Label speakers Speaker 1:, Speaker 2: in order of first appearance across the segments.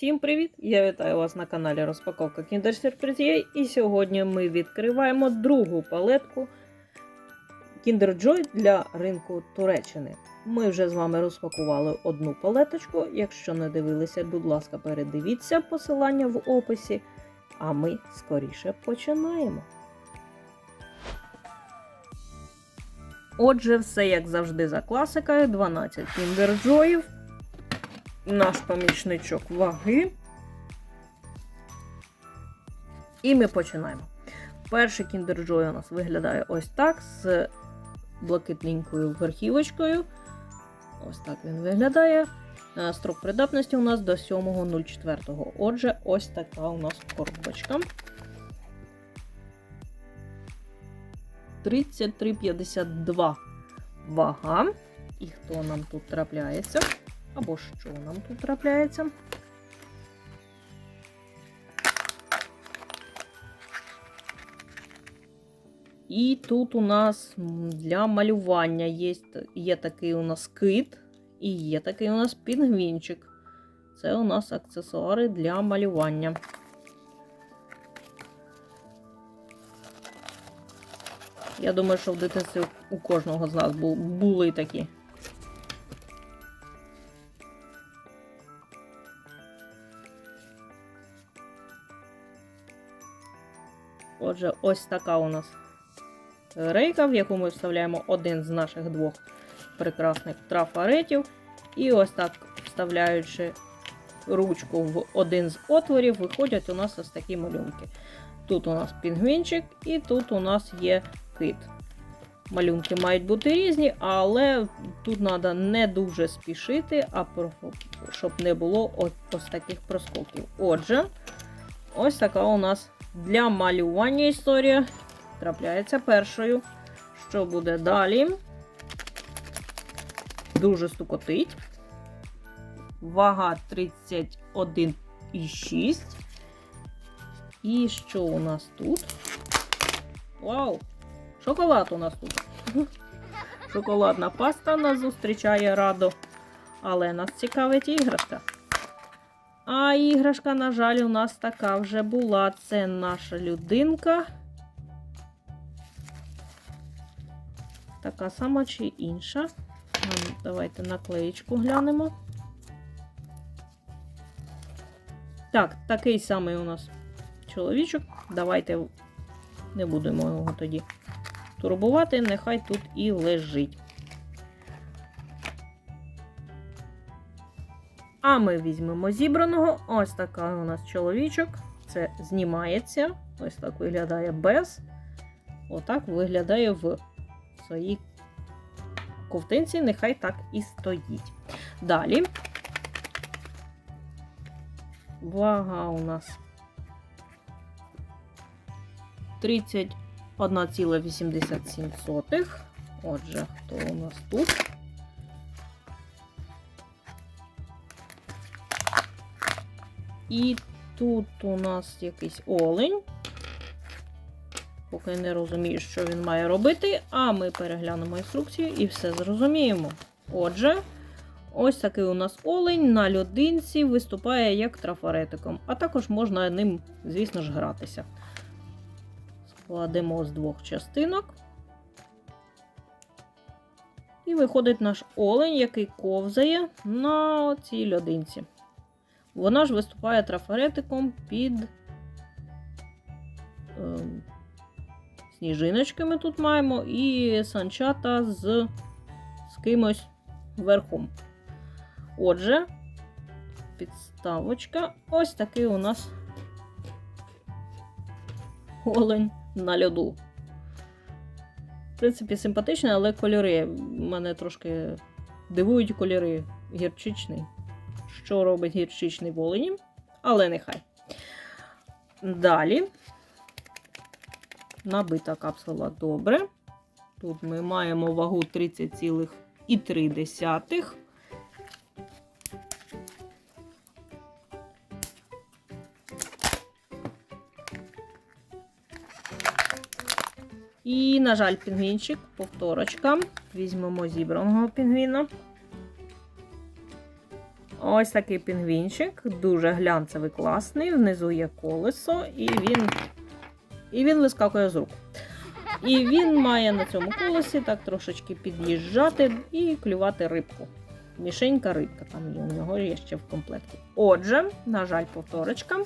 Speaker 1: Всім привіт! Я вітаю вас на каналі Розпаковка Kinder Surprise і сьогодні ми відкриваємо другу палетку Kinder Joy для ринку Туреччини. Ми вже з вами розпакували одну палеточку. Якщо не дивилися, будь ласка, передивіться посилання в описі. А ми скоріше починаємо. Отже, все як завжди за класикою: 12 Kinder Joy'ів наш помічничок ваги. І ми починаємо. Перший Kinder Joy у нас виглядає ось так з блакитненькою верхівочкою. Ось так він виглядає. Е, Строк придатності у нас до 7.04. Отже, ось така у нас коробочка. 33,52 вага. І хто нам тут трапляється? Або що нам тут трапляється? І тут у нас для малювання є, є такий у нас кит і є такий у нас пінгвінчик. Це у нас аксесуари для малювання. Я думаю, що в дитинстві у кожного з нас були такі. Отже, ось така у нас рейка, в яку ми вставляємо один з наших двох прекрасних трафаретів. І ось так, вставляючи ручку в один з отворів, виходять у нас ось такі малюнки. Тут у нас пінгвінчик, і тут у нас є кит. Малюнки мають бути різні, але тут треба не дуже спішити, а щоб не було ось, таких проскоків. Отже, ось така у нас для малювання історія трапляється першою. Що буде далі? Дуже стукотить. Вага 31,6. І що у нас тут? Вау! Шоколад у нас тут. Шоколадна паста нас зустрічає радо. Але нас цікавить іграшка. А іграшка, на жаль, у нас така вже була. Це наша людинка. Така сама чи інша. Давайте наклеєчку глянемо. Так, такий самий у нас чоловічок. Давайте не будемо його тоді турбувати, нехай тут і лежить. А ми візьмемо зібраного. Ось така у нас чоловічок. Це знімається. Ось так виглядає без. Отак виглядає в своїй ковтинці, нехай так і стоїть. Далі. Вага у нас 31,87. Отже, хто у нас тут? І тут у нас якийсь олень. Поки не розумію, що він має робити, а ми переглянемо інструкцію і все зрозуміємо. Отже, ось такий у нас олень на людинці виступає як трафаретиком, а також можна ним, звісно ж, гратися. Складемо з двох частинок. І виходить наш олень, який ковзає на цій льодинці. Вона ж виступає трафаретиком під е, сніжиночки ми тут маємо, і санчата з, з кимось верхом. Отже, підставочка. Ось такий у нас олень на льоду. В принципі, симпатичний, але кольори. Мене трошки дивують кольори гірчичний що робить гірчичний в олені, але нехай. Далі набита капсула добре. Тут ми маємо вагу 30,3. І, на жаль, пінгвінчик, повторочка. Візьмемо зібраного пінгвіна. Ось такий пінгвінчик, дуже глянцевий, класний. Внизу є колесо, і він, і він вискакує з рук. І він має на цьому колесі так трошечки під'їжджати і клювати рибку. Мішенька рибка там є, у нього є ще в комплекті. Отже, на жаль, повторочка.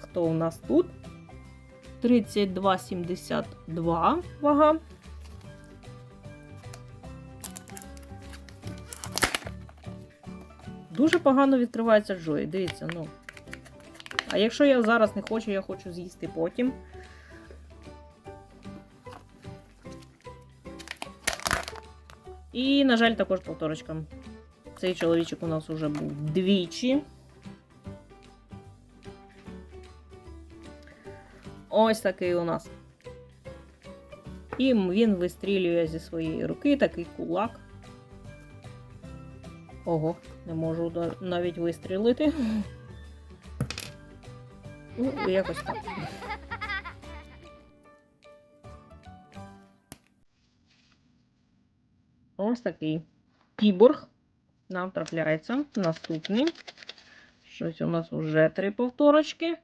Speaker 1: Хто у нас тут? 32,72 вага. Дуже погано відкривається Джої. Дивіться, ну. А якщо я зараз не хочу, я хочу з'їсти потім. І, на жаль, також повторочка. Цей чоловічок у нас вже був двічі. Ось такий у нас. І він вистрілює зі своєї руки такий кулак. Ого, не можу навіть вистрілити. Ну, якось так. Ось такий кіборг нам трапляється. Наступний. Щось у нас вже три повторочки.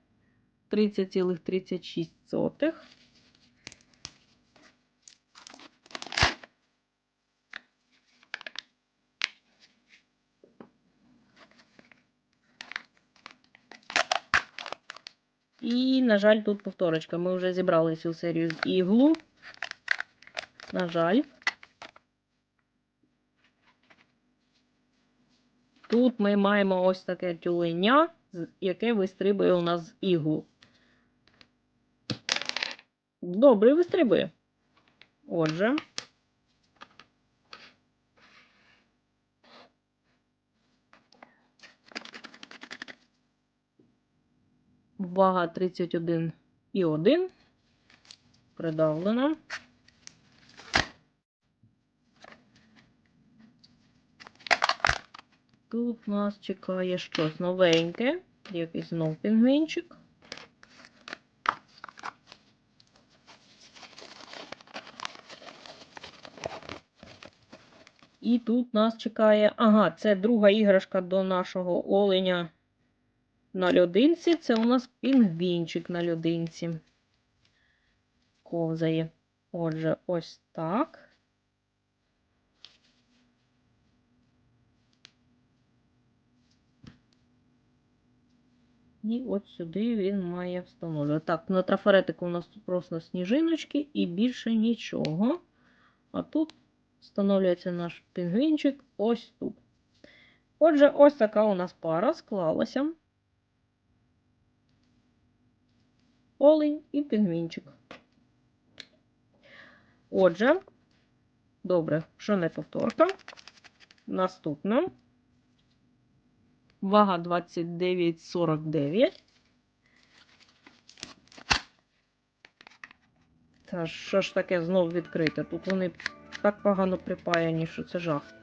Speaker 1: 30,36. І, на жаль, тут повторочка. Ми вже зібрали цю серію з іглу. На жаль. Тут ми маємо ось таке тюленя, яке вистрибує у нас з іглу. Добре, вистрибує. Отже. Вага 31,1. Придавлена. Тут нас чекає щось новеньке. Якийсь знов пінгвінчик. І тут нас чекає. Ага, це друга іграшка до нашого оленя на льодинці. Це у нас пінгвінчик на льодинці. Ковзає. Отже, ось так. І от сюди він має встановлювати. Так, на трафаретику у нас тут просто сніжиночки і більше нічого. А тут встановлюється наш пінгвінчик ось тут. Отже, ось така у нас пара склалася. Олень і пінгвінчик. Отже, добре, що не повторка. Наступна. Вага 29,49. Та що ж таке знов відкрите? Тут вони так погано припаяні, що це жах.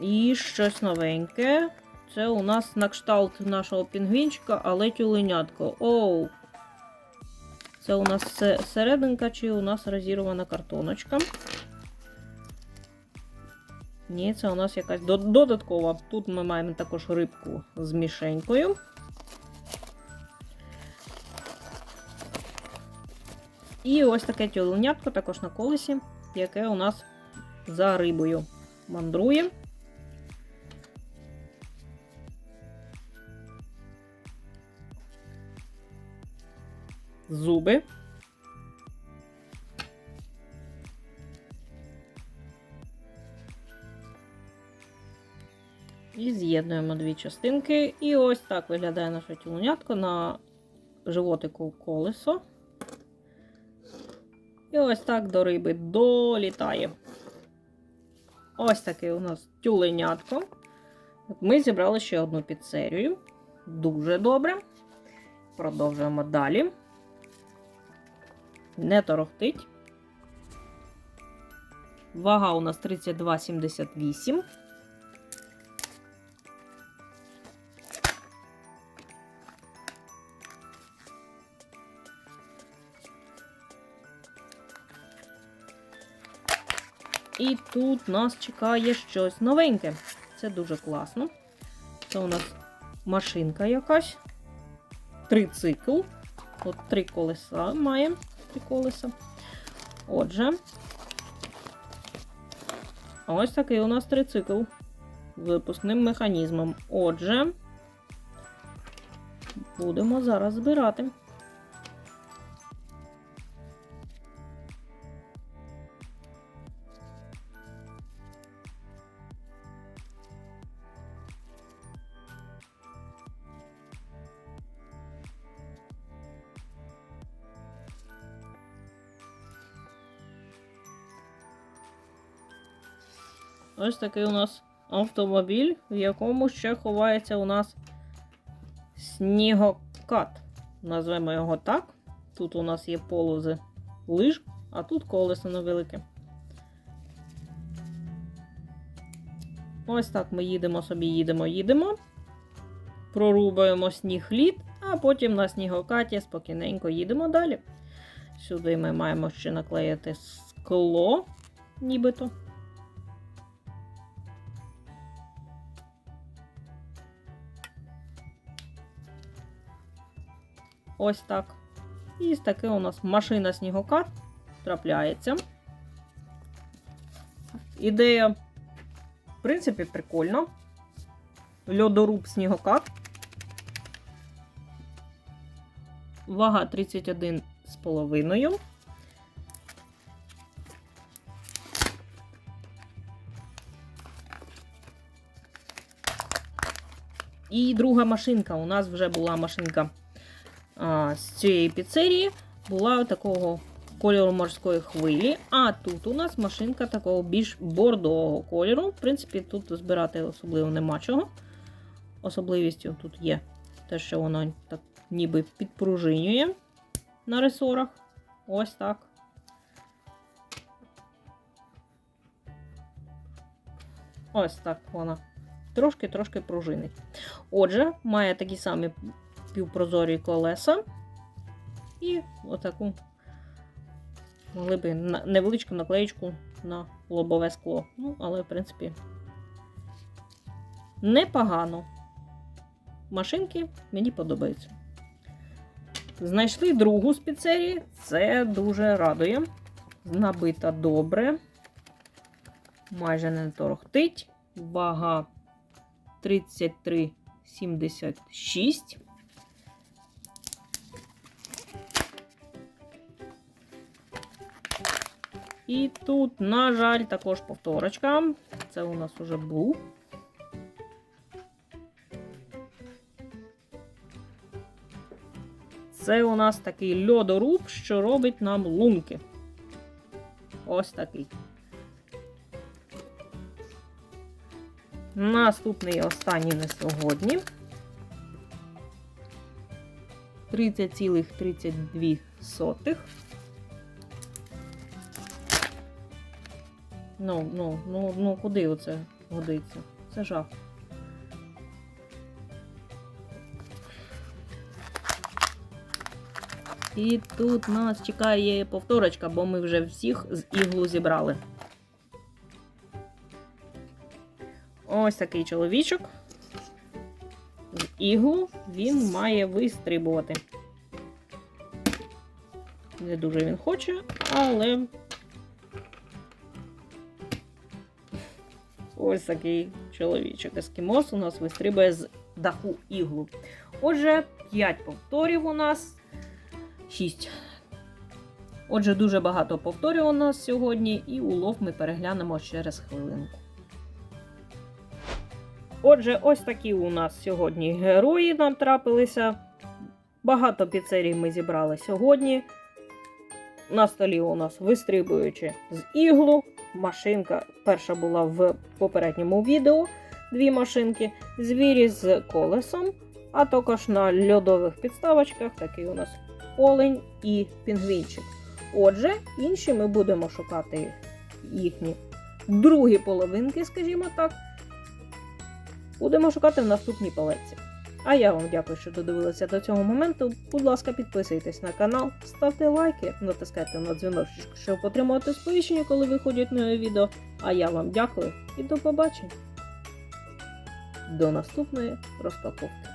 Speaker 1: І щось новеньке. Це у нас на кшталт нашого пінгвінчика, але тюленятко. Оу! Це у нас серединка чи у нас розірвана картоночка. Ні, це у нас якась додаткова. Тут ми маємо також рибку з мішенькою. І ось таке тюленятко також на колесі, яке у нас за рибою мандрує. Зуби. І з'єднуємо дві частинки. І ось так виглядає наше тюленятко на животику колесо. І ось так до риби долітає. Ось таке у нас тюленятко. Ми зібрали ще одну підсерію. Дуже добре. Продовжуємо далі не торохтить. Вага у нас 32,78. І тут нас чекає щось новеньке. Це дуже класно. Це у нас машинка якась. Три цикл. От три колеса маємо. Три. Отже. Ось такий у нас трицикл. З випускним механізмом. Отже, будемо зараз збирати. Ось такий у нас автомобіль, в якому ще ховається у нас снігокат. Назвемо його так. Тут у нас є полози лиж, а тут колесо невелике. Ось так ми їдемо собі, їдемо, їдемо. Прорубаємо сніг лід, а потім на снігокаті спокійненько їдемо далі. Сюди ми маємо ще наклеїти скло, нібито. Ось так. І таке у нас машина снігокат трапляється. Ідея, в принципі, прикольно. Льодоруб снігокат. Вага 31 з половиною. І друга машинка. У нас вже була машинка з цієї піцерії була такого кольору морської хвилі. А тут у нас машинка такого більш бордового кольору. В принципі, тут збирати особливо нема чого. Особливістю тут є те, що воно так ніби підпружинює на ресорах. Ось так. Ось так вона. Трошки-трошки пружинить. Отже, має такі самі півпрозорі колеса. І отаку могли би невеличку наклеєчку на лобове скло. Ну, але, в принципі, непогано. Машинки мені подобаються. Знайшли другу з піцерії. Це дуже радує. Набита добре. Майже не торохтить. Вага 33,76. І тут, на жаль, також повторочка. Це у нас уже був. Це у нас такий льодоруб, що робить нам лунки. Ось такий. Наступний останній на сьогодні. 30,32. Ну, ну, ну, ну, куди оце годиться? Це жах. І тут нас чекає повторочка, бо ми вже всіх з іглу зібрали. Ось такий чоловічок. З іглу він має вистрибувати. Не дуже він хоче, але ось такий чоловічок. Ескімос у нас вистрибує з даху іглу. Отже, 5 повторів у нас. 6. Отже, дуже багато повторів у нас сьогодні, і улов ми переглянемо через хвилинку. Отже, ось такі у нас сьогодні герої нам трапилися. Багато піцерій ми зібрали сьогодні. На столі у нас вистрибуючи з іглу. Машинка перша була в попередньому відео. Дві машинки. Звірі з колесом, а також на льодових підставочках такий у нас олень і пінгвінчик. Отже, інші ми будемо шукати їхні другі половинки, скажімо так. Будемо шукати в наступній палеці. А я вам дякую, що додивилися до цього моменту. Будь ласка, підписуйтесь на канал, ставте лайки, натискайте на дзвіночок, щоб отримувати сповіщення, коли виходять нові відео. А я вам дякую і до побачення. До наступної розпаковки.